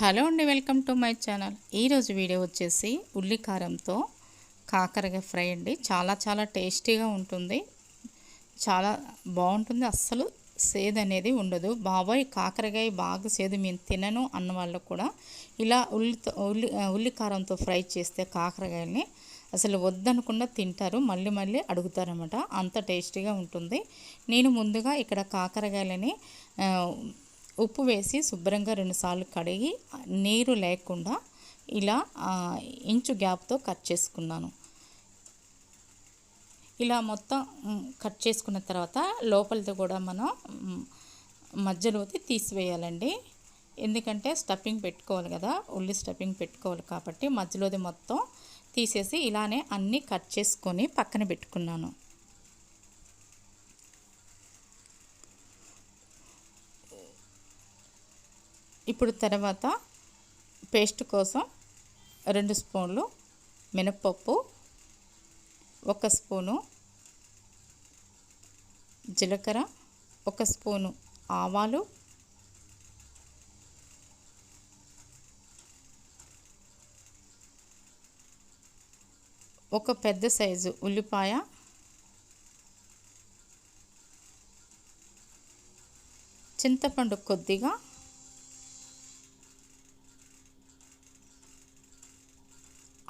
Hello అండి welcome to my channel. ఈరోజు video వచ్చేసి ఉల్లి కారంతో కాకరకాయ ఫ్రై అండి. చాలా చాలా టేస్టీగా ఉంటుంది. చాలా బాగుంటుంది. అస్సలు సేదు అనేది ఉండదు. బాబాయ్ కాకరకాయ బాగా సేదు. మేము తినను అన్న వాళ్ళకు కూడా ఇలా ఉల్లితో ఉల్లి ఉల్లి కారంతో ఫ్రై చేస్తే కాకరకాయల్ని అసలు వద్దనకుండా తింటారు. మళ్ళీ మళ్ళీ అడుగుతారనమాట అంత టేస్టీగా ఉంటుంది. నేను ముందుగా ఇక్కడ కాకరకాయలని ఉప్పు వేసి శుభ్రంగా రెండుసార్లు కడిగి నీరు లేకుండా ఇలా ఇంచు గ్యాప్తో కట్ చేసుకున్నాను. ఇలా మొత్తం కట్ చేసుకున్న తర్వాత లోపలితో కూడా మనం మధ్యలోకి మధ్యలోది తీసివేయాలండి. ఎందుకంటే స్టఫింగ్ పెట్టుకోవాలి కదా ఉల్లి స్టఫింగ్ పెట్టుకోవాలి కాబట్టి మధ్యలోది మొత్తం తీసేసి ఇలానే అన్నీ కట్ చేసుకొని పక్కన పెట్టుకున్నాను. ఇప్పుడు తర్వాత పేస్ట్ కోసం రెండు స్పూన్లు మినప్పప్పు ఒక స్పూను జీలకర్ర ఒక స్పూను ఆవాలు ఒక పెద్ద సైజు ఉల్లిపాయ చింతపండు కొద్దిగా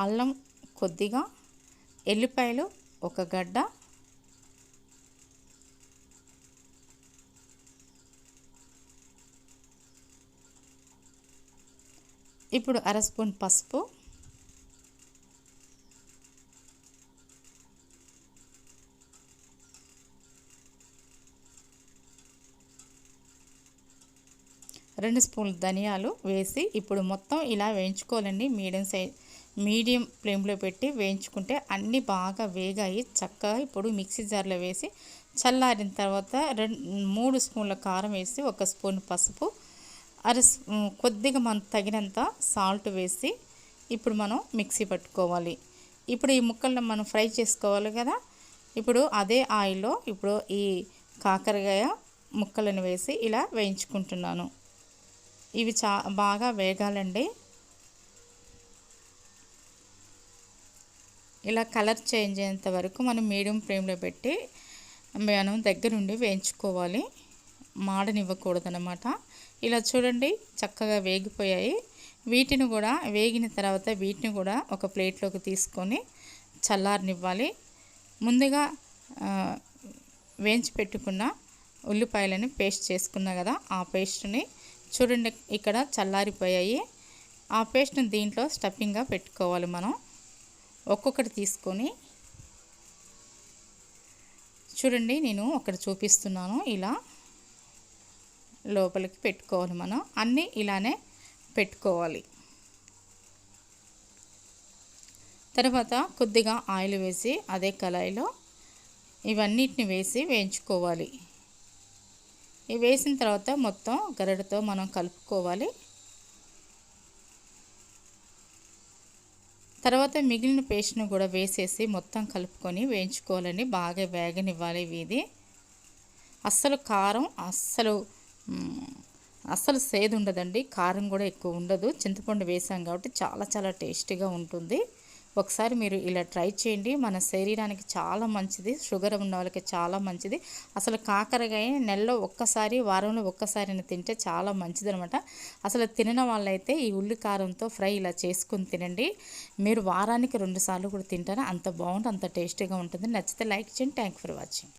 అల్లం కొద్దిగా ఎల్లిపాయలు ఒక గడ్డ ఇప్పుడు అర స్పూన్ పసుపు రెండు స్పూన్లు ధనియాలు వేసి ఇప్పుడు మొత్తం ఇలా వేయించుకోవాలండి. మీడియం సైజ్ మీడియం ఫ్లేమ్లో పెట్టి వేయించుకుంటే అన్నీ బాగా వేగాయి. చక్కగా ఇప్పుడు మిక్సీ జార్లో వేసి చల్లారిన తర్వాత రెండు మూడు స్పూన్ల కారం వేసి ఒక స్పూన్ పసుపు అర కొద్దిగా మనం తగినంత సాల్ట్ వేసి ఇప్పుడు మనం మిక్సీ పట్టుకోవాలి. ఇప్పుడు ఈ ముక్కలను మనం ఫ్రై చేసుకోవాలి కదా. ఇప్పుడు అదే ఆయిల్లో ఇప్పుడు ఈ కాకరకాయ ముక్కలను వేసి ఇలా వేయించుకుంటున్నాను. ఇవి చా బాగా వేగాలండి. ఇలా కలర్ చేంజ్ అయ్యేంత వరకు మనం మీడియం ఫ్లేమ్లో పెట్టి మనం దగ్గరుండి వేయించుకోవాలి. మాడనివ్వకూడదు అనమాట ఇలా చూడండి చక్కగా వేగిపోయాయి. వీటిని కూడా వేగిన తర్వాత వీటిని కూడా ఒక ప్లేట్లోకి తీసుకొని చల్లారనివ్వాలి. ముందుగా వేయించి పెట్టుకున్న ఉల్లిపాయలని పేస్ట్ చేసుకున్నా కదా ఆ పేస్ట్ని చూడండి ఇక్కడ చల్లారిపోయాయి. ఆ పేస్ట్ని దీంట్లో స్టఫింగ్గా పెట్టుకోవాలి మనం. ఒక్కొక్కటి తీసుకొని చూడండి నేను అక్కడ చూపిస్తున్నాను. ఇలా లోపలికి పెట్టుకోవాలి మనం. అన్నీ ఇలానే పెట్టుకోవాలి. తర్వాత కొద్దిగా ఆయిల్ వేసి అదే కళాయిలో ఇవన్నిటిని వేసి వేయించుకోవాలి. ఇవి వేసిన తర్వాత మొత్తం గరడతో మనం కలుపుకోవాలి. తర్వాత మిగిలిన పేస్ట్ను కూడా వేసేసి మొత్తం కలుపుకొని వేయించుకోవాలని బాగా వేగనివ్వాలి ఇది అస్సలు కారం అస్సలు అస్సలు సేదు ఉండదండి కారం కూడా ఎక్కువ ఉండదు. చింతపండు వేసాం కాబట్టి చాలా చాలా టేస్టీగా ఉంటుంది. ఒకసారి మీరు ఇలా ట్రై చేయండి. మన శరీరానికి చాలా మంచిది. షుగర్ ఉన్న వాళ్ళకి చాలా మంచిది. అసలు కాకరకాయ నెలలో ఒక్కసారి వారంలో ఒక్కసారి తింటే చాలా మంచిది అనమాట అసలు తినిన వాళ్ళైతే ఈ ఉల్లి కారంతో ఫ్రై ఇలా చేసుకుని తినండి. మీరు వారానికి రెండుసార్లు కూడా తింటారా? అంత బాగుంటుంది అంత టేస్టీగా ఉంటుంది. నచ్చితే లైక్ చేయండి. Thank for watching.